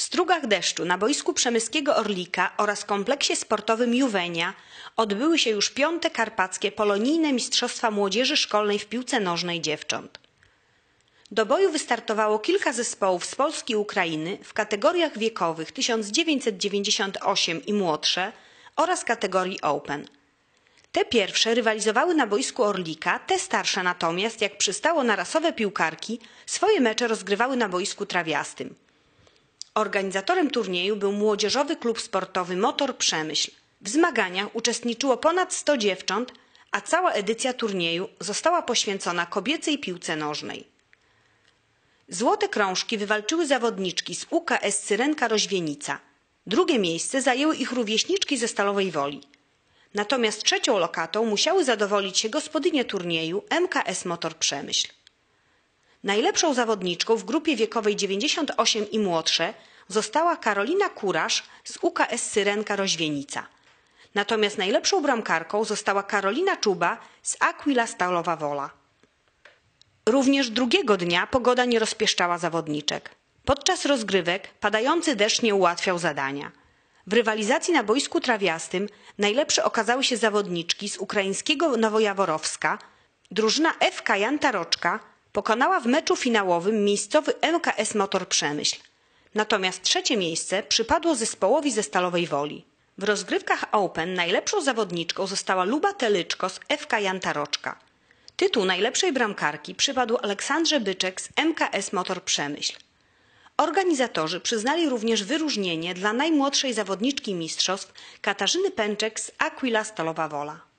W strugach deszczu na boisku przemyskiego Orlika oraz kompleksie sportowym Juwenia odbyły się już piąte karpackie polonijne Mistrzostwa Młodzieży Szkolnej w piłce nożnej dziewcząt. Do boju wystartowało kilka zespołów z Polski i Ukrainy w kategoriach wiekowych 1998 i młodsze oraz kategorii Open. Te pierwsze rywalizowały na boisku Orlika, te starsze natomiast, jak przystało na rasowe piłkarki, swoje mecze rozgrywały na boisku trawiastym. Organizatorem turnieju był młodzieżowy klub sportowy Motor Przemyśl. W zmaganiach uczestniczyło ponad 100 dziewcząt, a cała edycja turnieju została poświęcona kobiecej piłce nożnej. Złote krążki wywalczyły zawodniczki z UKS Syrenka Roźwienica. Drugie miejsce zajęły ich rówieśniczki ze Stalowej Woli. Natomiast trzecią lokatą musiały zadowolić się gospodynie turnieju MKS Motor Przemyśl. Najlepszą zawodniczką w grupie wiekowej 98 i młodsze została Karolina Kurasz z UKS Syrenka Roźwienica. Natomiast najlepszą bramkarką została Karolina Czuba z Aquila Stalowa Wola. Również drugiego dnia pogoda nie rozpieszczała zawodniczek. Podczas rozgrywek padający deszcz nie ułatwiał zadania. W rywalizacji na boisku trawiastym najlepsze okazały się zawodniczki z ukraińskiego Nowojaworowska. Drużyna FK Jantaroczka pokonała w meczu finałowym miejscowy MKS Motor Przemyśl. Natomiast trzecie miejsce przypadło zespołowi ze Stalowej Woli. W rozgrywkach Open najlepszą zawodniczką została Luba Telyczko z FK Jantaroczka. Tytuł najlepszej bramkarki przypadł Aleksandrze Byczek z MKS Motor Przemyśl. Organizatorzy przyznali również wyróżnienie dla najmłodszej zawodniczki mistrzostw Katarzyny Pęczek z Aquila Stalowa Wola.